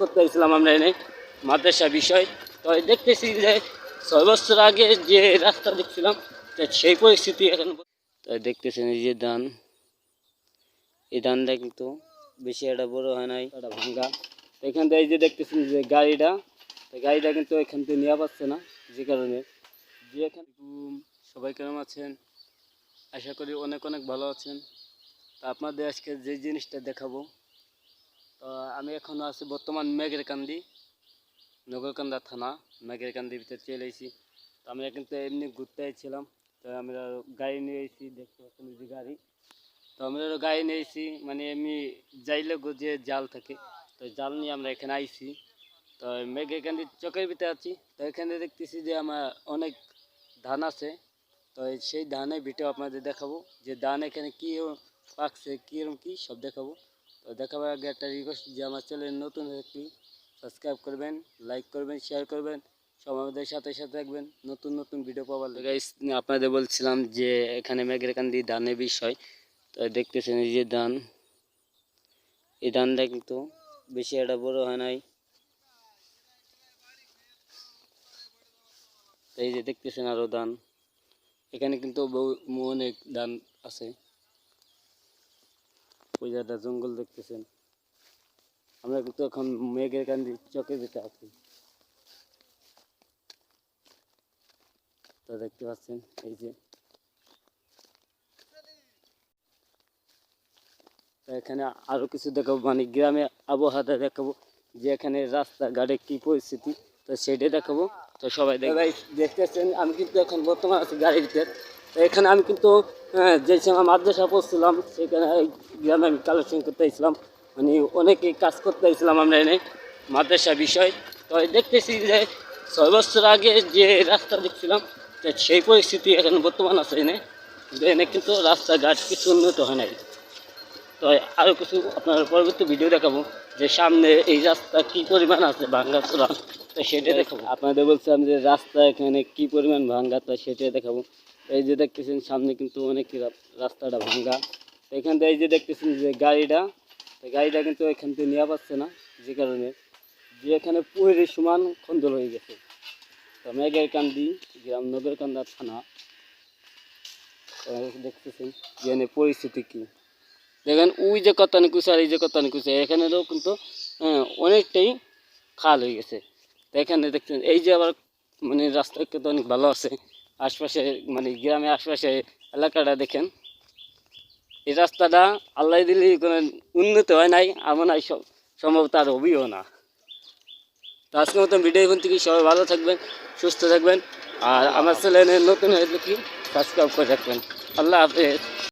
করতে আসছিলাম আমরা এনে, মাদ্রাসা বিষয়। তো দেখতেছি যে ছয় বছর আগে যে রাস্তা দেখছিলাম সেই পরিস্থিতি এখন তো দেখতেছেন এই যে ধান। এই ধানটা কিন্তু বেশি একটা বড় হয় নাই, একটা ভাঙ্গা। এখান থেকে এই যে দেখতেছেন যে গাড়িটা গাড়িটা কিন্তু এখান থেকে নেওয়া পাচ্ছে না, যে কারণে। যে এখানে সবাই কেমন আছেন? আশা করি অনেক অনেক ভালো আছেন। তা আপনাদের আজকে যে জিনিসটা দেখাবো তো আমি এখন আছি বর্তমান মেঘের কান্দি নগরকান্দা থানা মেঘের কান্দির ভিতরে চলে এসেছি। তো আমরা কিন্তু এমনি ঘুরতে এসেছিলাম, তো আমরা গাড়ি নিয়ে এসেছি, দেখতে পাচ্ছেন যে গাড়ি। তো আমরা গাড়ি নিয়ে এসেছি মানে এমনি যাইলে যে জাল থাকে, তো জাল নিয়ে আমরা এখানে আইছি। তো মেঘের কান্দি চকের ভিতরে আছি, তো এখানে দেখতেছি যে আমার অনেক ধান আছে, তো সেই ধানের ভিডিও আপনাদের দেখাবো, যে ধান এখানে কী পাকছে কীরকম কী সব দেখাবো। তো দেখাবার আগে একটা রিকোয়েস্ট যে আমার চ্যানেল নতুন একটি সাবস্ক্রাইব করবেন লাইক করবেন শেয়ার করবেন সব আমাদের সাথে সাথে থাকবেন নতুন নতুন ভিডিও গাইস আপনাদের বলছিলাম যে এখানে মেঘের কান্দি ধানের বিষয় তো দেখতেছেন এই যে ধান এই ধানটা কিন্তু বেশি একটা বড় হয় নাই। এই যে দেখতেছেন আরও ধান এখানে কিন্তু বহু অনেক ধান আছে। ওই জায়গাটা জঙ্গল দেখতেছেন। আমরা কিন্তু এখন মেঘের কান্দি চকের ভিতরে আছি। তো দেখতে পাচ্ছেন এই যে। এখানে আরও কিছু দেখাবো মানে গ্রামে আবহাওয়াটা দেখাবো যে এখানে রাস্তাঘাটে কি পরিস্থিতি তো সেটাই দেখাবো। তো সবাই দেখবে দেখতেছেন আমি কিন্তু এখন বর্তমান আছি গাড়ির তো এখানে আমি কিন্তু হ্যাঁ, যে সময় মাদ্রাসা পড়ছিলাম সেখানে গ্রামে আমি কালেকশন করতে আসছিলাম মানে অনেকেই কাজ করতে আসছিলাম আমরা এনে মাদ্রাসা বিষয়। তো দেখতেছি যে ছয় বছর আগে যে রাস্তা দেখছিলাম সেই পরিস্থিতি এখন বর্তমান আছে এনে। এনে কিন্তু রাস্তাঘাট কিছু উন্নত হয় নাই। তো আরও কিছু আপনার পরবর্তী ভিডিও দেখাবো যে সামনে এই রাস্তা কি পরিমাণ আছে ভাঙ্গা তো সেটা দেখাবো। আপনাদের বলছিলাম যে রাস্তা এখানে কি পরিমাণ ভাঙ্গা তো সেটাই দেখাবো। এই যে দেখতেছেন সামনে কিন্তু অনেক রাস্তাটা ভাঙ্গা এখান থেকে এই যে দেখতেছেন যে গাড়িটা গাড়িটা কিন্তু এখান থেকে নেওয়া পাচ্ছে না যে কারণে। যে এখানে পুহের সমান খন্দল হয়ে গেছে। তো মেঘের কান্দি গ্রাম নগর কান্দা থানা দেখতেছেন এখানে পরিস্থিতি কী। দেখেন ওই যে কত্তানি কুচা আর এই যে কত্তানি কুচা এখানেরও কিন্তু হ্যাঁ, অনেকটাই খাল হয়ে গেছে। তো এখানে দেখছেন এই যে আবার মানে রাস্তা কিন্তু অনেক ভালো আছে। আশপাশে মানে গ্রামের আশপাশে এলাকাটা দেখেন। এই রাস্তাটা আল্লাহ দিলে কোনো উন্নত হয় নাই আমার নাই সম- সম্ভবত আর হবেও না। তো আজকের মতন ভিডিও এখন থেকে সবাই ভালো থাকবেন, সুস্থ থাকবেন, আর আমার চ্যানেলে নতুন হয়ে কি সাবস্ক্রাইব করে রাখবেন। আল্লাহ হাফেজ।